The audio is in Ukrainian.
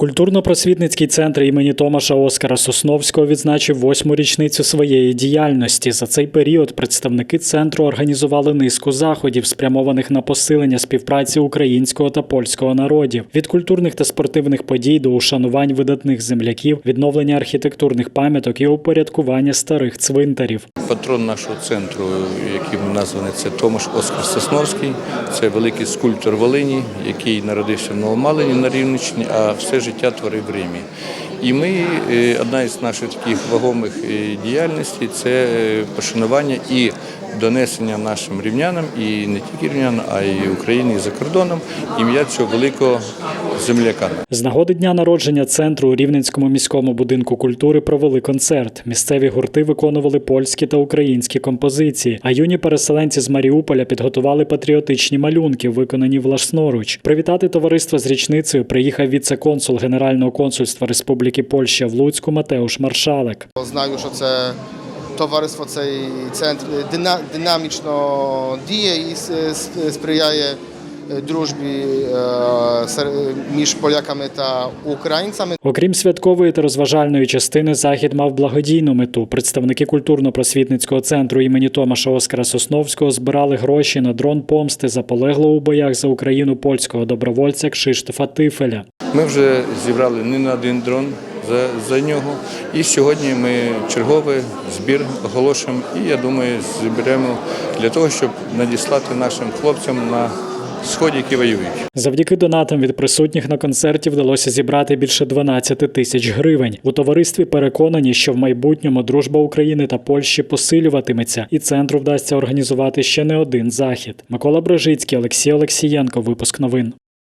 Культурно-просвітницький центр імені Томаша Оскара Сосновського відзначив восьму річницю своєї діяльності. За цей період представники центру організували низку заходів, спрямованих на посилення співпраці українського та польського народів, від культурних та спортивних подій до ушанувань видатних земляків, відновлення архітектурних пам'яток і упорядкування старих цвинтарів. Патрон нашого центру, яким названий це Томаш Оскар Сосновський, це великий скульптор Волині, який народився в Новомалині на Рівненщині, а все життя творив в Римі. І ми, е, одна із наших таких вагомих е, діяльностей це е, пошанування і донесення нашим рівнянам, і не тільки рівнянам, а й Україні і за кордоном ім'я цього великого земляка. З нагоди дня народження центру у Рівненському міському будинку культури провели концерт. Місцеві гурти виконували польські та українські композиції. А юні переселенці з Маріуполя підготували патріотичні малюнки, виконані власноруч. Привітати товариство з річницею приїхав віце-консул Генерального консульства Республіки Польща в Луцьку Матеуш Маршалек. Знаю, що це товариство, цей центр дина- динамічно діє і с- с- сприяє е, дружбі е, між поляками та українцями. Окрім святкової та розважальної частини, захід мав благодійну мету. Представники культурно-просвітницького центру імені Томаша Оскара Сосновського збирали гроші на дрон помсти заполеглого у боях за Україну польського добровольця Кшиштофа Тифеля. Ми вже зібрали не на один дрон за, за нього. І сьогодні ми черговий збір оголошуємо. І я думаю, зберемо для того, щоб надіслати нашим хлопцям на сході, які воюють. Завдяки донатам від присутніх на концерті вдалося зібрати більше 12 тисяч гривень. У товаристві переконані, що в майбутньому дружба України та Польщі посилюватиметься, і центру вдасться організувати ще не один захід. Микола Брожицький, Олексій Олексієнко. Випуск новин.